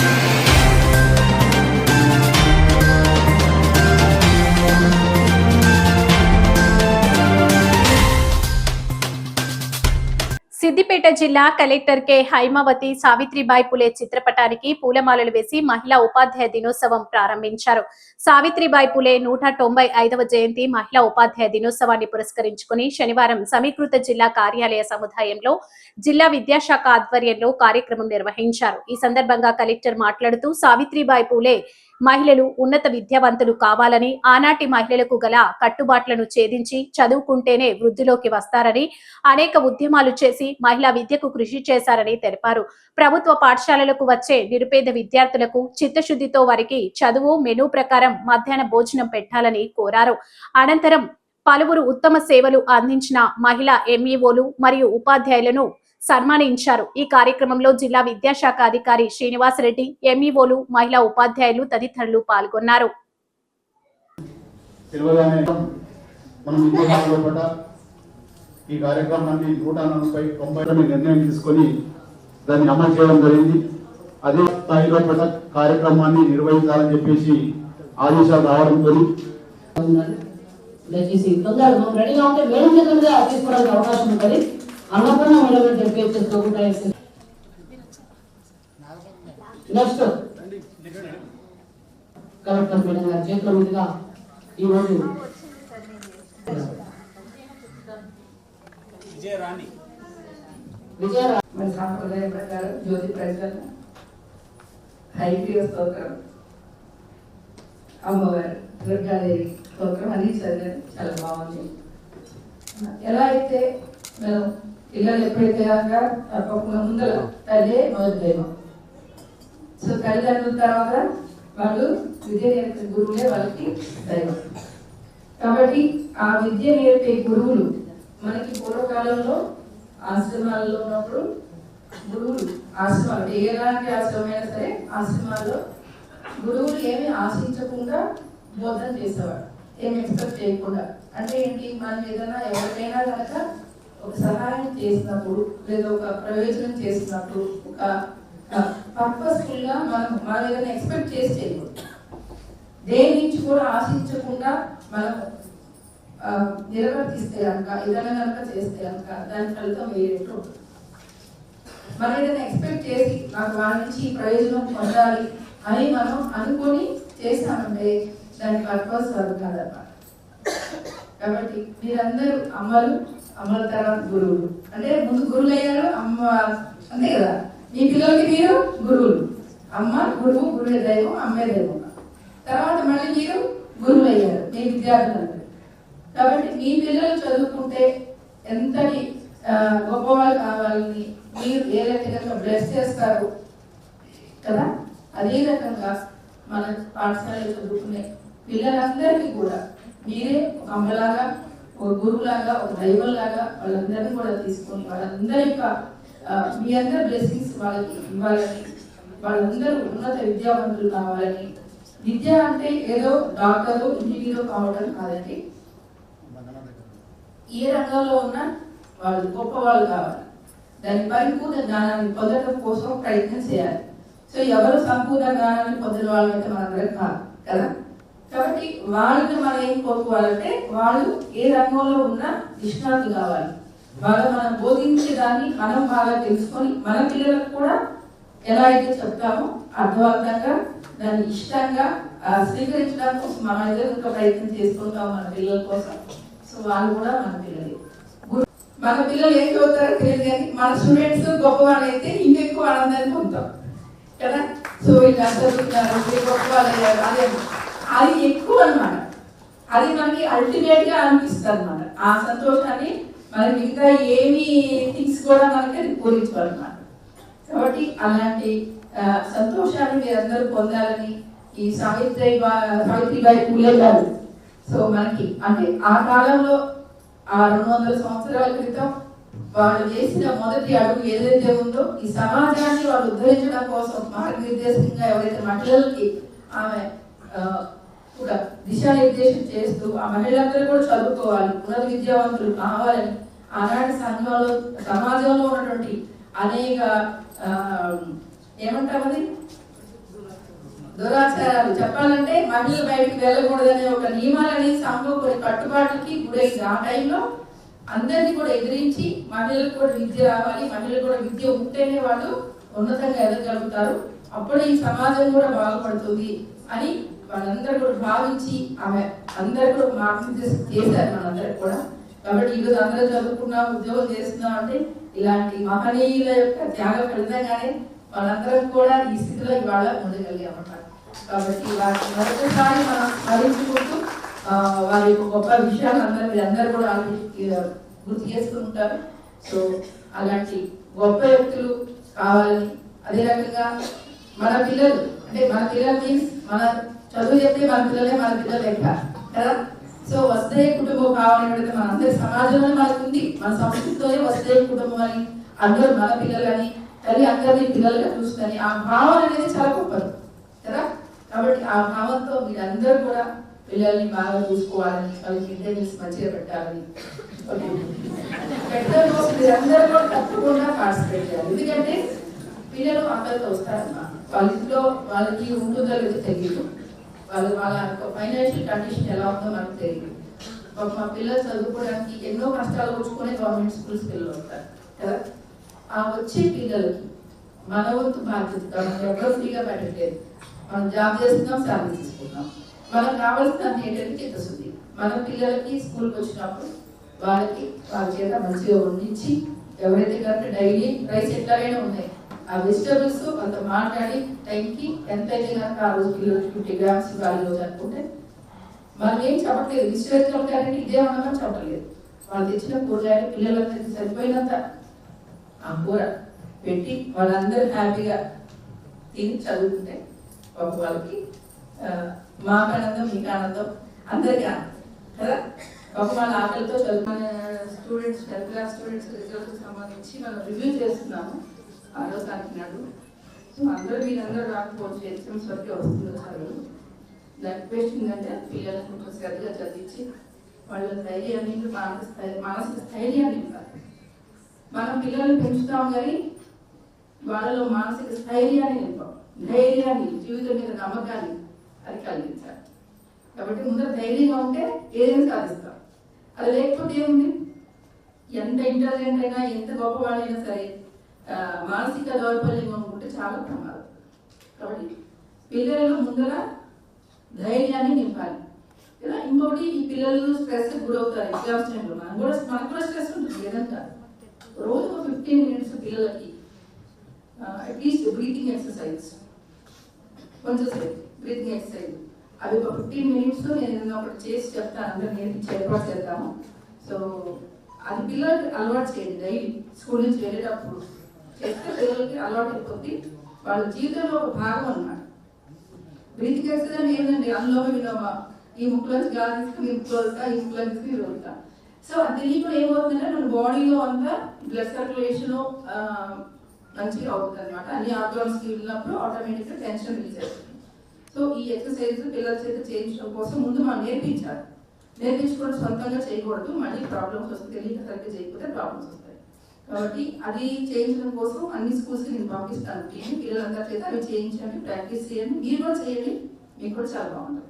Thank you. Siddipet జిల్లా collector K Haimavathi Savitribai Phule చిత్రపటానికి పూలమాలలు వేసి మహిళా ఉపాధ్యాయ దినోత్సవం ప్రారంభించారు. సావిత్రిబాయి పులే నూట తొంభై ఐదవ జయంతి మహిళా ఉపాధ్యాయ దినోత్సవాన్ని పురస్కరించుకుని శనివారం సమీకృత జిల్లా కార్యాలయ సముదాయంలో జిల్లా విద్యాశాఖ ఆధ్వర్యంలో కార్యక్రమం నిర్వహించారు. ఈ సందర్భంగా కలెక్టర్ మాట్లాడుతూ సావిత్రిబాయి పూలే మహిళలు ఉన్నత విద్యావంతులు కావాలని ఆనాటి మహిళలకు గల కట్టుబాట్లను ఛేదించి చదువుకుంటేనే వృద్ధిలోకి వస్తారని అనేక ఉద్యమాలు చేసి మహిళా విద్యకు కృషి చేశారని తెలిపారు. ప్రభుత్వ పాఠశాలలకు వచ్చే నిరుపేద విద్యార్థులకు చిత్తశుద్ధితో వారికి చదువు మెనూ ప్రకారం మధ్యాహ్న భోజనం పెట్టాలని కోరారు. అనంతరం పలువురు ఉత్తమ సేవలు అందించిన మహిళా ఎంఈఓలు మరియు ఉపాధ్యాయులను సన్మానించారు ఈ కార్యక్రమంలో జిల్లా విద్యాశాఖ అధికారి శ్రీనివాసరెడ్డి ఎంఈఓలు మహిళా ఉపాధ్యాయులు తదితరులు పాల్గొన్నారు. తెలియగానే మనం విద్యార్థుల లోపల ఈ కార్యక్రమాన్ని నూట నలభై తొంభై తొమ్మిది నిర్ణయం తీసుకొని దాన్ని అమలు చేయడం జరిగింది. అదే స్థాయిలో పట్ల కార్యక్రమాన్ని నిర్వహించాలని చెప్పేసి ఆదేశాలు రావడంతో దయచేసి తొందరగా మనం రెడీగా ఉంటే మేడం చేతుల మీద తీసుకోవడానికి అవకాశం ఉంటుంది అన్నపూర్ణ మేడం అని చెప్పి చేసుకోకుండా నెక్స్ట్ కలెక్టర్ మేడం గారి చేతుల మీదుగా ఈరోజు విజయ మన సాంప్రదాయ ప్రకారం జ్యోతి ప్రజ్వలన హైగ్రీవ స్తోత్రం అమ్మవారు దుర్గాదేవి స్తోత్రం అన్ని చదివారు. చాలా బాగుంది. ఎలా అయితే మనం పిల్లలు ఎప్పుడైతే తప్పకుండా ముందర తల్లి మొదటి దైవం. సో తల్లిదండ్రుల తర్వాత వాళ్ళు విద్య నేర్పే గురువులే వాళ్ళకి దైవం. కాబట్టి ఆ విద్య నేర్పే గురువులు మనకి పూర్వకాలంలో ఆశ్రమాల్లో ఉన్నప్పుడు గురువులు ఆశ్రమాలు ఏ ఎలాంటి ఆశ్రమైనా సరే ఆశ్రమాల్లో గురువులు ఏమి ఆశించకుండా బోధన చేసేవాడు ఏమి ఎక్స్పెక్ట్ చేయకుండా. అంటే ఏంటి? మనం ఏదైనా ఎవరికైనా కనుక ఒక సహాయం చేసినప్పుడు లేదా ఒక ప్రయోజనం చేసినప్పుడు ఒక పర్పస్ఫుల్గా మనం మనం ఏదైనా ఎక్స్పెక్ట్ చేసి చేయకూడదు. దేని నుంచి కూడా ఆశించకుండా మనం నిర్వర్తిస్తే కనుక ఏదైనా కనుక చేస్తే కనుక దాని ఫలితం వేరేట్టు మనం ఏదైనా ఎక్స్పెక్ట్ చేసి నాకు వాళ్ళ నుంచి ఈ ప్రయోజనం పొందాలి అని మనం అనుకొని చేస్తామంటే దాని పర్పస్ అది కాదన్నమాట కాబట్టి మీరందరూ అమ్మలు అమ్మల తర్వాత గురువులు అంటే ముందు గురువులు అయ్యారు అమ్మ అంతే కదా. మీ పిల్లలకి మీరు గురువులు. అమ్మ గురువు గురువే దైవం అమ్మే దైవం. తర్వాత మళ్ళీ మీరు గురువులు అయ్యారు మీ విద్యార్థులందరూ. కాబట్టి మీ పిల్లలు చదువుకుంటే ఎంతటి గొప్పవాళ్ళు కావాలని మీరు ఏ రకంగా బ్లెస్ చేస్తారు కదా అదే రకంగా మన పాఠశాలలో చదువుకునే పిల్లలందరికీ కూడా మీరే ఒక అమ్మలాగా ఒక గురువులాగా ఒక దైవంలాగా వాళ్ళందరినీ కూడా తీసుకొని వాళ్ళందరి యొక్క మీ అందరి బ్లెస్సింగ్స్ వాళ్ళకి ఇవ్వాలని వాళ్ళందరూ ఉన్నత విద్యావంతులు కావాలని. విద్య అంటే ఏదో డాక్టరు ఇంజనీరు కావడం కాదండి. ఏ రంగంలో ఉన్నా వాళ్ళు గొప్ప వాళ్ళు కావాలి. దాని పరిపూర్ణ జ్ఞానాన్ని పొందడం కోసం ప్రయత్నం చేయాలి. సో ఎవరు సంపూర్ణ జ్ఞానాన్ని పొందిన వాళ్ళంటే మనందరం కాదు కదా? కాబట్టి వాళ్ళని మనం ఏం కోరుకోవాలంటే వాళ్ళు ఏ రంగంలో ఉన్నా నిష్ణాతులు కావాలి. వాళ్ళు మనం బోధించే దాన్ని మనం బాగా తెలుసుకొని మన పిల్లలకు కూడా ఎలా అయితే చెప్తామో అర్థవంతంగా దాన్ని ఇష్టంగా స్వీకరించడానికి స్వీకరించడం కోసం మనం అయితే ప్రయత్నం చేసుకుంటాం మన పిల్లల కోసం. సో వాళ్ళు కూడా మన పిల్లలే. మన పిల్లలు ఏం చదువుతారో తెలియదు కానీ మన స్టూడెంట్స్ గొప్పవాళ్ళు అయితే ఇంకెక్కువ ఆనందాన్ని పొందుతాం. కదా? సో ఇలా చదువుతున్నారు గొప్ప వాళ్ళు అదే అది ఎక్కువ అనమాట అది మనకి అల్టిమేట్గా అనిపిస్తుంది అనమాట ఆ సంతోషాన్ని మరి మిగతా ఏమి థింగ్స్ కూడా మనకి అది పూరించుకోవాలన్నమాట కాబట్టి అలాంటి సంతోషాన్ని సంతోషాన్ని మీరందరూ పొందాలని ఈ సావిత్రి సావిత్రిబాయి పూలే గారు సో మనకి అంటే ఆ కాలంలో ఆ రెండు వందల సంవత్సరాల క్రితం వాళ్ళు చేసిన మొదటి అడుగు ఏదైతే ఉందో ఈ సమాజాన్ని వాళ్ళు ఉద్ధరించడం కోసం మార్గనిర్దేశంగా ఎవరైతే మహిళలకి ఆమె కూడా ఒక దిశానిర్దేశం చేస్తూ ఆ మహిళలందరూ కూడా చదువుకోవాలి ఉన్నత విద్యావంతులు కావాలని ఆనాటి సంఘంలో సమాజంలో ఉన్నటువంటి అనేక ఏమంటామది దురాచారాలు. చెప్పాలంటే మహిళలు బయటికి వెళ్ళకూడదనే ఒక నియమాలని సంఘం కొన్ని కట్టుబాట్లకి గురైంది. ఆ టైంలో అందరినీ కూడా ఎదిరించి మహిళలకు కూడా విద్య రావాలి మహిళలు కూడా విద్య ఉంటేనే వాళ్ళు ఉన్నతంగా ఎదగలుగుతారు అప్పుడు ఈ సమాజం కూడా బాగుపడుతుంది అని వాళ్ళందరూ కూడా భావించి ఆమె అందరూ కూడా మార్గనిర్దేశం చేశారు మనందరికి కూడా. కాబట్టి ఈరోజు అందరూ చదువుకున్నాం ఉద్యోగం చేస్తున్నాం అంటే ఇలాంటి మహనీయుల యొక్క త్యాగ ఫలితంగానే మనందరం కూడా ఈ స్థితిలో ఇవాళ ఉండగలిగామన్నమాట. కాబట్టి వాటి మరొకసారి మనం స్మరించుకుంటూ వారి యొక్క గొప్ప విషయాలు అందరూ మీరు అందరూ కూడా గుర్తు చేసుకుంటారు సో అలాంటి గొప్ప వ్యక్తులు కావాలని అదే రకంగా మన పిల్లలు అంటే మన పిల్లలు మీన్స్ మన చదువు చెప్పి మన పిల్లలే మన పిల్లలు లెక్క కదా? సో వస్తే కుటుంబం కావాలని అడిగితే మన అందరి సమాజంలో మనకు ఉంది మన సంస్కృతితోనే వస్తే కుటుంబం అని అందరూ మన పిల్లలని తల్లి అందరినీ పిల్లలుగా చూస్తుంది ఆ భావన అనేది చాలా గొప్పది కదా? కాబట్టి ఆ భావంతో మీరందరూ కూడా పిల్లల్ని బాగా చూసుకోవాలని వాళ్ళకి ఇంటర్వ్యూస్ మంచిగా పెట్టాలని పెట్టడం మీరందరూ కూడా తప్పకుండా పార్టిసిపేట్ చేయాలి. ఎందుకంటే పిల్లలు అందరితో వస్తారమ్మా. వాళ్ళ ఇంట్లో వాళ్ళకి ఉంటుందో లేదో తెలియదు వాళ్ళు వాళ్ళ ఫైనాన్షియల్ కండిషన్ ఎలా ఉందో మనకు తెలియదు. మా పిల్లలు చదువుకోవడానికి ఎన్నో కష్టాలు కూర్చుకొని గవర్నమెంట్ స్కూల్స్ పిల్లలు వస్తారు కదా? ఆ వచ్చే పిల్లలకి మన వంతు బాధ్యత మనం ఎవరో ఫ్రీగా పెట్టట్లేదు. మనం జాబ్ చేస్తున్నాం శాలరీ తీసుకుంటాం మనకు కావాల్సిన ఏంటంటే చిత్తశుద్ధి మన పిల్లలకి స్కూల్కి వచ్చినప్పుడు వాళ్ళకి వాళ్ళ చేత మంచిగా వండించి ఎవరైతే కరెక్ట్ డైలీ రైస్ ఎట్లాగైనా ఉన్నాయి ఆ వెజిటబుల్స్ కొంత మాట్లాడి టైంకి ఎంత అయితే కనుక ఆ రోజు కిలో ఫిఫ్టీ గ్రామ్స్ ఇవ్వాలి రోజు అనుకుంటే. మనం ఏం చెప్పట్లేదు. విశ్వవిద్యాలయం కానీ ఇదే ఉండమని చెప్పలేదు వాళ్ళు తెచ్చిన కూరగాయలు పిల్లలందరికీ సరిపోయినంత. ఆ కూర పెట్టి వాళ్ళందరూ హ్యాపీగా తిని చదువుకుంటే ఒక వాళ్ళకి మాకు ఆనందం మీకు ఆనందం అందరికీ ఆనందం. కదా? ఒక వాళ్ళ ఆకలితో చదువుకునే students tenth class students results సంబంధించి మనం రివ్యూ చేస్తున్నాము. ఆరో తారీఖు నాడు. సో అందరూ మీరందరూ రాకపోవచ్చు ఎగ్జామ్స్ వరకే వస్తుంది సార్. దాని రిక్వెస్ట్ ఏంటంటే పిల్లలకు కొంచెం శ్రద్ధగా చదివించి వాళ్ళ ధైర్యాన్ని మానసిక మానసిక స్థైర్యాన్ని ఇవ్వాలి. మనం పిల్లల్ని పెంచుతాం కానీ వాళ్ళలో మానసిక స్థైర్యాన్ని నింపాం. ధైర్యాన్ని జీవితం మీద నమ్మకాన్ని అది కలిగించాలి. కాబట్టి ముందర ధైర్యంగా ఉంటే ఏదైనా సాధిస్తాం. అది లేకపోతే ఏముంది? ఎంత ఇంటెలిజెంట్ అయినా ఎంత గొప్పవాడైనా సరే మానసిక దౌర్బల్యం ఉంటే చాలా ప్రమాదం. కాబట్టి పిల్లలు ముందర ధైర్యాన్ని నింపాలి. కదా ఇంకోటి ఈ పిల్లలు స్ట్రెస్ గురవుతారు ఎగ్జామ్స్ టైంలో మనం కూడా మనకు కూడా స్ట్రెస్ ఉంటుంది ఏదంతా రోజు ఒక ఫిఫ్టీన్ మినిట్స్ పిల్లలకి అట్లీస్ట్ బ్రీతింగ్ ఎక్సర్సైజ్ కొంచెం సేపు బ్రీతింగ్ ఎక్సర్సైజ్ అవి ఒక ఫిఫ్టీన్ మినిట్స్ నేను ఏదైనా ఒకటి చేసి చెప్తాను అందరూ నేర్పించి ఏర్పాటు చేద్దాము. సో అది పిల్లలకి అలవాటు చేయండి డైలీ స్కూల్ నుంచి వెళ్ళేటప్పుడు. పిల్లలకి అలవాటు కొద్ది వాళ్ళ జీవితంలో ఒక భాగం అన్నమాట. బ్రీతింగ్ ఎక్సర్సైజ్ ఏంటంటే అనులోమ విలోమ ఈ ముక్కులోంచి గాలి తీసుకుని ఈ ముక్కులో వదులుతా ఈ ముక్కులో తీసుకుని ఇది వదులుతా సో అది తెలియకుండా ఏమవుతుందంటే మన బాడీలో అంతా బ్లడ్ సర్క్యులేషన్ మంచిగా అవుతుంది అనమాట అన్ని ఆర్గాన్స్ వెళ్ళినప్పుడు ఆటోమేటిక్గా టెన్షన్ రిలీజ్ అవుతుంది. సో ఈ ఎక్సర్సైజ్ పిల్లల చేత చేయించడం కోసం ముందు మనం నేర్పించాలి. నేర్పించుకోవడం సొంతంగా చేయకూడదు మళ్ళీ ప్రాబ్లమ్స్ వస్తే తెలియక సరిగ్గా చేయకపోతే ప్రాబ్లమ్స్ వస్తాయి. కాబట్టి అది చేయించడం కోసం అన్ని స్కూల్స్కి నేను పంపిస్తాను. టీం పిల్లలందరి చేత అవి చేయించండి ప్రాక్టీస్ చేయండి. మీరు కూడా చేయండి. మీకు కూడా చాలా బాగుంటుంది.